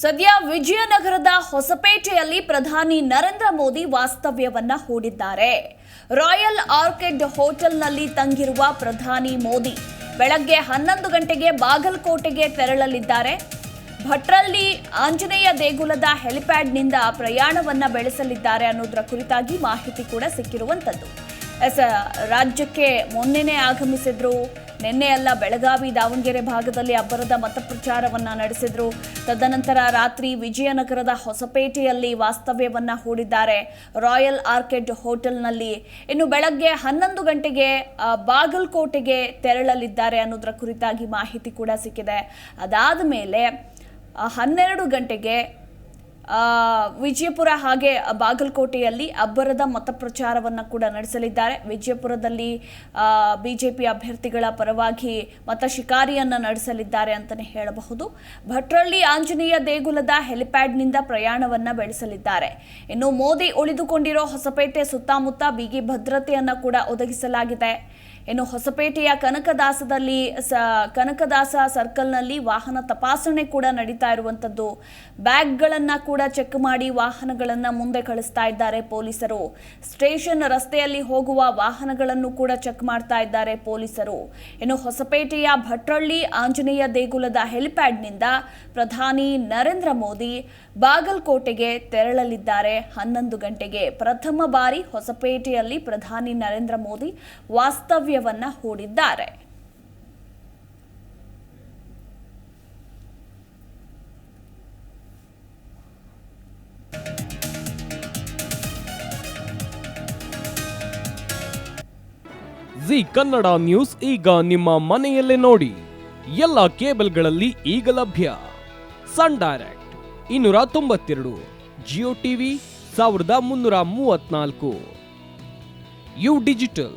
ಸದ್ಯ ವಿಜಯನಗರದ ಹೊಸಪೇಟೆಯಲ್ಲಿ ಪ್ರಧಾನಿ ನರೇಂದ್ರ ಮೋದಿ ವಾಸ್ತವ್ಯವನ್ನ ಹೂಡಿದ್ದಾರೆ. ರಾಯಲ್ ಆರ್ಕಿಡ್ ಹೋಟೆಲ್ನಲ್ಲಿ ತಂಗಿರುವ ಪ್ರಧಾನಿ ಮೋದಿ ಬೆಳಗ್ಗೆ ಹನ್ನೊಂದು ಗಂಟೆಗೆ ಬಾಗಲಕೋಟೆಗೆ ತೆರಳಲಿದ್ದಾರೆ. ಭಟ್ರಲ್ಲಿ ಆಂಜನೇಯ ದೇಗುಲದ ಹೆಲಿಪ್ಯಾಡ್ನಿಂದ ಪ್ರಯಾಣವನ್ನ ಬೆಳೆಸಲಿದ್ದಾರೆ ಅನ್ನೋದರ ಕುರಿತಾಗಿ ಮಾಹಿತಿ ಕೂಡ ಸಿಕ್ಕಿರುವಂಥದ್ದು ಎಸ್, ರಾಜ್ಯಕ್ಕೆ ಮೊನ್ನೆನೇ ಆಗಮಿಸಿದ್ರು. ನಿನ್ನೆ ಅಲ್ಲ ಬೆಳಗಾವಿ ದಾವಣಗೆರೆ ಭಾಗದಲ್ಲಿ ಅಬ್ಬರದ ಮತಪ್ರಚಾರವನ್ನ ನಡೆಸಿದ್ರು. ತದನಂತರ ರಾತ್ರಿ ವಿಜಯನಗರದ ಹೊಸಪೇಟೆಯಲ್ಲಿ ವಾಸ್ತವ್ಯವನ್ನ ಹೂಡಿದ್ದಾರೆ ರಾಯಲ್ ಆರ್ಕಿಡ್ ಹೋಟೆಲ್ನಲ್ಲಿ. ಇನ್ನು ಬೆಳಗ್ಗೆ ಹನ್ನೊಂದು ಗಂಟೆಗೆ ಬಾಗಲಕೋಟೆಗೆ ತೆರಳಲಿದ್ದಾರೆ ಅನ್ನೋದರ ಕುರಿತಾಗಿ ಮಾಹಿತಿ ಕೂಡ ಸಿಕ್ಕಿದೆ. ಅದಾದ ಮೇಲೆ ಹನ್ನೆರಡು ಗಂಟೆಗೆ ವಿಜಯಪುರ ಹಾಗೆ ಬಾಗಲಕೋಟೆಯಲ್ಲಿ ಅಬ್ಬರದ ಮತಪ್ರಚಾರವನ್ನು ಕೂಡ ನಡೆಸಲಿದ್ದಾರೆ. ವಿಜಯಪುರದಲ್ಲಿ ಬಿಜೆಪಿ ಅಭ್ಯರ್ಥಿಗಳ ಪರವಾಗಿ ಮತ ಶಿಕಾರಿಯನ್ನು ನಡೆಸಲಿದ್ದಾರೆ ಅಂತಲೇ ಹೇಳಬಹುದು. ಭಟ್ರಳ್ಳಿ ಆಂಜನೇಯ ದೇಗುಲದ ಹೆಲಿಪ್ಯಾಡ್ನಿಂದ ಪ್ರಯಾಣವನ್ನು ಬೆಳೆಸಲಿದ್ದಾರೆ. ಇನ್ನು ಮೋದಿ ಉಳಿದುಕೊಂಡಿರೋ ಹೊಸಪೇಟೆ ಸುತ್ತಮುತ್ತ ಬಿಗಿ ಭದ್ರತೆಯನ್ನು ಕೂಡ ಒದಗಿಸಲಾಗಿದೆ. ಇನ್ನು ಹೊಸಪೇಟೆಯ ಕನಕದಾಸದಲ್ಲಿ ಸ, ಕನಕದಾಸ ಸರ್ಕಲ್ನಲ್ಲಿ ವಾಹನ ತಪಾಸಣೆ ಕೂಡ ನಡೀತಾ ಇರುವಂಥದ್ದು. ಬ್ಯಾಗ್ಗಳನ್ನು ಕೂಡ ಚೆಕ್ ಮಾಡಿ ವಾಹನಗಳನ್ನು ಮುಂದೆ ಕಳಿಸ್ತಾ ಇದ್ದಾರೆ ಪೊಲೀಸರು. ಸ್ಟೇಷನ್ ರಸ್ತೆಯಲ್ಲಿ ಹೋಗುವ ವಾಹನಗಳನ್ನು ಕೂಡ ಚೆಕ್ ಮಾಡ್ತಾ ಇದ್ದಾರೆ ಪೊಲೀಸರು. ಇನ್ನು ಹೊಸಪೇಟೆಯ ಭಟ್ರಳ್ಳಿ ಆಂಜನೇಯ ದೇಗುಲದ ಹೆಲಿಪ್ಯಾಡ್ನಿಂದ ಪ್ರಧಾನಿ ನರೇಂದ್ರ ಮೋದಿ ಬಾಗಲಕೋಟೆಗೆ ತೆರಳಲಿದ್ದಾರೆ. ಹನ್ನೊಂದು ಗಂಟೆಗೆ ಪ್ರಥಮ ಬಾರಿ ಹೊಸಪೇಟೆಯಲ್ಲಿ ಪ್ರಧಾನಿ ನರೇಂದ್ರ ಮೋದಿ ವಾಸ್ತವ್ಯವನ್ನ ಹೂಡಿದ್ದಾರೆ. ಜಿ ಕನ್ನಡ ನ್ಯೂಸ್ ಈಗ ನಿಮ್ಮ ಮನೆಯಲ್ಲೇ ನೋಡಿ. ಎಲ್ಲ ಕೇಬಲ್ಗಳಲ್ಲಿ ಈಗ ಲಭ್ಯ. ಸನ್ ಡೈರೆಕ್ಟ್ ಇನ್ನೂರ ತೊಂಬತ್ತೆರಡು, ಜಿಯೋ ಟಿವಿ ಸಾವಿರದ ಮುನ್ನೂರ ಮೂವತ್ನಾಲ್ಕು ಯು ಡಿಜಿಟಲ್